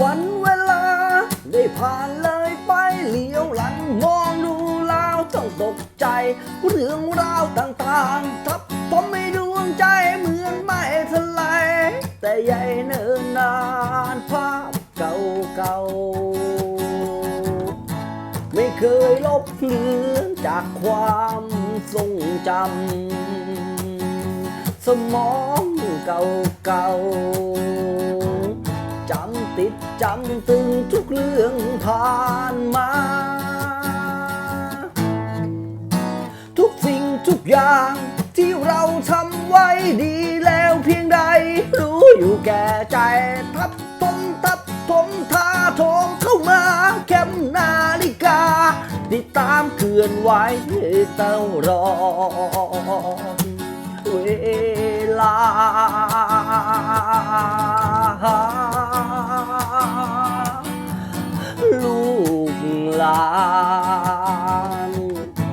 วันเวลา ได้ผ่านเลยไปเหลียวหลังมองดูแล้วต้องตกใจ เรื่องราวต่างๆ ทับผมไม่ดวงใจเหมือนไม่ทลายแต่ใหญ่เนินนานภาพเก่าๆ ไม่เคยลบเลือนจากความทรงจำสมองเก่าๆ จำตึงทุกเรื่องผ่านมา ทุกสิ่งทุกอย่างที่เราทำไว้ดีแล้วเพียงใด รู้อยู่แก่ใจทับทมทับทมทาทมเข้ามาแคมนาฬิกา ติดตามเคลื่อนไหวตลอดเว ลา ลูกหลาน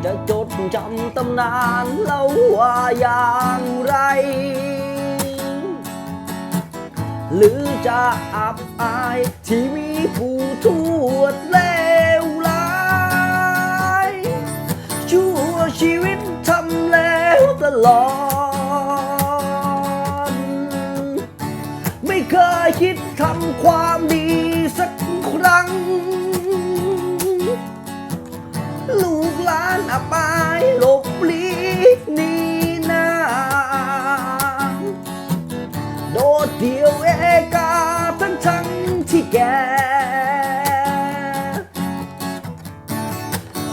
จะจดจำตำนานเล่าว่าอย่างไร หรือจะอับอายที่มีผู้ทวดเล เคยคิดทำความดีสักครั้ง ลูกหลานอับอายหลบหลีกนีหน้าโดดเดี่ยวเอกาทั้งทั้งที่แก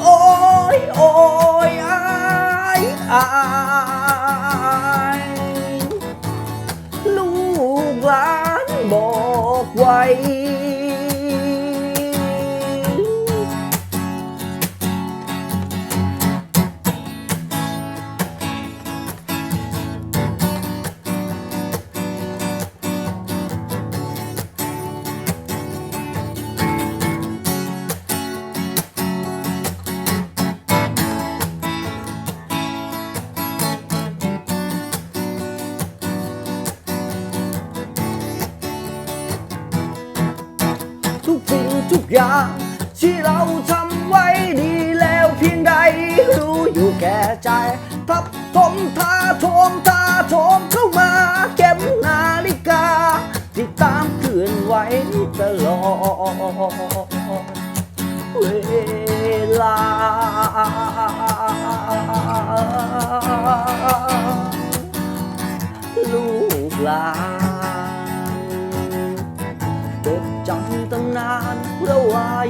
โอ้ยโอ้ยอายอาย ไว้ สิ่งทุกอย่าง ที่เราทำไว้ดีแล้วเพียงใด รู้อยู่แก่ใจทับทมทาโทมทาโทมเข้ามาเก็บนาฬิกา ที่ตามเคลื่อนไหวตลอดเวลาลูกหลาน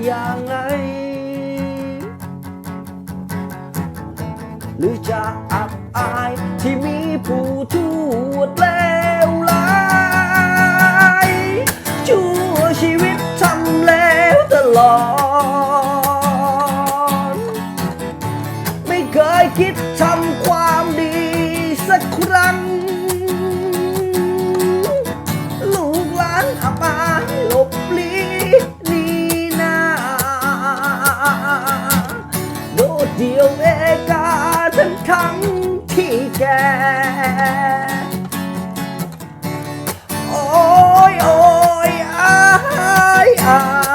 อย่างไง หรือจะอับอายที่มีผู้ทูดเลวร้ายชั่วชีวิตทำแล้วตลอด ไม่เคยคิด ทั้งที่แก โอ้ยโอ้ยอายอาย